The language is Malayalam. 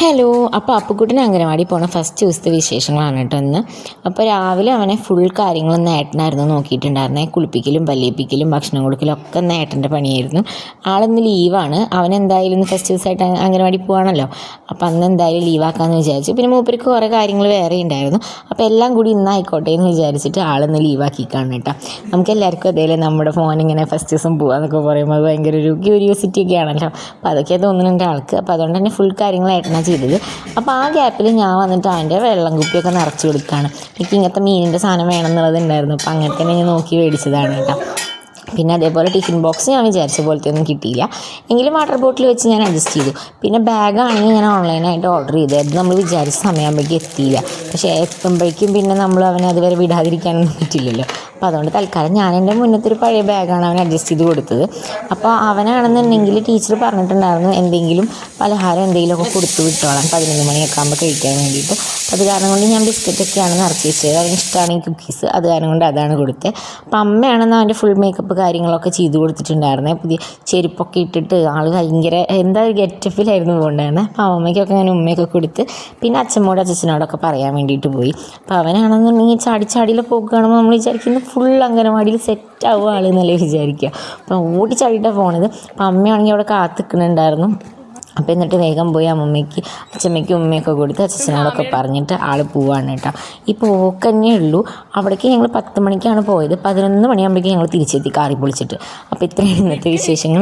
ഹലോ അപ്പോൾ അപ്പുക്കുട്ടിനെ അംഗനവാടി പോണ ഫസ്റ്റ് ദിവസത്തെ വിശേഷങ്ങളാണ് കേട്ടോ ഇന്ന്. അപ്പോൾ രാവിലെ അവനെ ഫുൾ കാര്യങ്ങളും നേട്ടനായിരുന്നു നോക്കിയിട്ടുണ്ടായിരുന്നേ. കുളിപ്പിക്കലും പല്ലിപ്പിക്കലും ഭക്ഷണം കൊടുക്കലും ഒക്കെ നേട്ടന്റെ പണിയായിരുന്നു. ആളിന്ന് ലീവാണ്. അവൻ എന്തായാലും ഇന്ന് ഫസ്റ്റ് ദിവസമായിട്ട് അംഗ- അംഗനവാടി പോവാണല്ലോ. അപ്പോൾ അന്ന് എന്തായാലും ലീവാക്കാമെന്ന് വിചാരിച്ചു. പിന്നെ മൂപ്പർക്ക് കുറേ കാര്യങ്ങൾ വേറെ ഉണ്ടായിരുന്നു അപ്പോൾ എല്ലാം കൂടി ഇന്നായിക്കോട്ടെ എന്ന് വിചാരിച്ചിട്ട് ആളിന്ന് ലീവാക്കിക്കാണ് കേട്ടോ നമുക്ക് എല്ലാവർക്കും അതേലെ നമ്മുടെ ഫോൺ ഇങ്ങനെ ഫസ്റ്റ് ദിവസം പോകാന്നൊക്കെ പറയുമ്പോൾ ഭയങ്കര ഒരു ക്യൂരിയോസിറ്റി ഒക്കെ ആണല്ലോ. അപ്പോൾ അതൊക്കെ തോന്നുന്നുണ്ട് ആൾക്ക്. അപ്പോൾ അതുകൊണ്ട് തന്നെ ഫുൾ കാര്യങ്ങളായിട്ടാണ് ചെയ്തത്. അപ്പോൾ ആ ഗ്യാപ്പിൽ ഞാൻ വന്നിട്ട് അതിന്റെ വെള്ളം കുപ്പിയൊക്കെ നിറച്ച് കൊടുക്കുകയാണ് എനിക്ക് ഇങ്ങനത്തെ മീനിന്റെ സാധനം വേണം എന്നുള്ളത് ഉണ്ടായിരുന്നു അപ്പോൾ അങ്ങനെ തന്നെ ഞാൻ നോക്കി മേടിച്ചതാണ് കേട്ടോ. പിന്നെ അതേപോലെ ടിഫിൻ ബോക്സ് ഞാൻ വിചാരിച്ച പോലത്തെ ഒന്നും കിട്ടിയില്ല. എങ്കിലും വാട്ടർ ബോട്ടിൽ വെച്ച് ഞാൻ അഡ്ജസ്റ്റ് ചെയ്തു. പിന്നെ ബാഗാണെങ്കിൽ ഞാൻ ഓൺലൈനായിട്ട് ഓർഡർ അത് നമ്മൾ വിചാരിച്ച സമയമാകുമ്പോഴേക്കും എത്തിയില്ല. പക്ഷേ എത്തുമ്പോഴേക്കും പിന്നെ നമ്മൾ അവനെ അതുവരെ വിടാതിരിക്കാനൊന്നും പറ്റില്ലല്ലോ. അപ്പോൾ അതുകൊണ്ട് തൽക്കാലം ഞാൻ എന്റെ മുന്നത്തൊരു പഴയ ബാഗാണ് അവൻ അഡ്ജസ്റ്റ് ചെയ്ത് കൊടുത്തത്. അപ്പോൾ അവനാണെന്നുണ്ടെങ്കിൽ ടീച്ചർ പറഞ്ഞിട്ടുണ്ടായിരുന്നു എന്തെങ്കിലും പലഹാരം എന്തെങ്കിലുമൊക്കെ കൊടുത്തു വിട്ടോളാം. പതിനൊന്ന് മണിയൊക്കെ ആകുമ്പോൾ കഴിക്കാൻ വേണ്ടിയിട്ട്. അത് കാരണം കൊണ്ട് ഞാൻ ബിസ്ക്കറ്റൊക്കെയാണ് നിറച്ച് വെച്ചത് അവന് ഇഷ്ടമാണ് ഈ കുക്കീസ് അത് കാരണം കൊണ്ട് അതാണ് കൊടുത്തത് അപ്പം അമ്മയാണെന്ന് അവന്റെ ഫുൾ മേക്കപ്പ് കാര്യങ്ങളൊക്കെ ചെയ്ത് കൊടുത്തിട്ടുണ്ടായിരുന്നേ. പുതിയ ചെരുപ്പൊക്കെ ഇട്ടിട്ട് ആൾ ഭയങ്കര എന്താ ഒരു ഗെറ്റപ്പിലായിരുന്നു പോകണ്ടായിരുന്നത് അപ്പോൾ അമ്മയ്ക്കൊക്കെ ഞാൻ ഉമ്മയൊക്കെ കൊടുത്ത് പിന്നെ അച്ഛമ്മോട് അച്ഛനോടൊക്കെ പറയാൻ വേണ്ടിയിട്ട് പോയി. അപ്പോൾ അവനാണെന്നുണ്ടെങ്കിൽ ചാടി ചാടിയിലെ പോകുകയാണെന്ന് നമ്മൾ വിചാരിക്കുന്നത് ഫുൾ അംഗനവാടിയിൽ സെറ്റ് ആവുക ആളെന്നല്ലേ വിചാരിക്കുക അപ്പോൾ ഓടി ചാടിയിട്ടാണ് പോണത്. അപ്പോൾ അമ്മയാണെങ്കിൽ അവിടെ കാത്തിക്കുന്നുണ്ടായിരുന്നു അപ്പോൾ എന്നിട്ട് വേഗം പോയി അമ്മമ്മയ്ക്ക് അച്ഛമ്മയ്ക്കും ഉമ്മയൊക്കെ കൊടുത്ത് അച്ഛനോടൊക്കെ പറഞ്ഞിട്ട് ആൾ പോവാണ് കേട്ടോ. ഈ പോക്കന്നെ ഉള്ളൂ. അവിടേക്ക് ഞങ്ങൾ പത്ത് മണിക്കാണ് പോയത്. പതിനൊന്ന് മണിയാകുമ്പോഴേക്കും ഞങ്ങൾ തിരിച്ചെത്തി കാറി പൊളിച്ചിട്ട്. അപ്പോൾ ഇത്രയും ഇന്നത്തെ വിശേഷങ്ങൾ.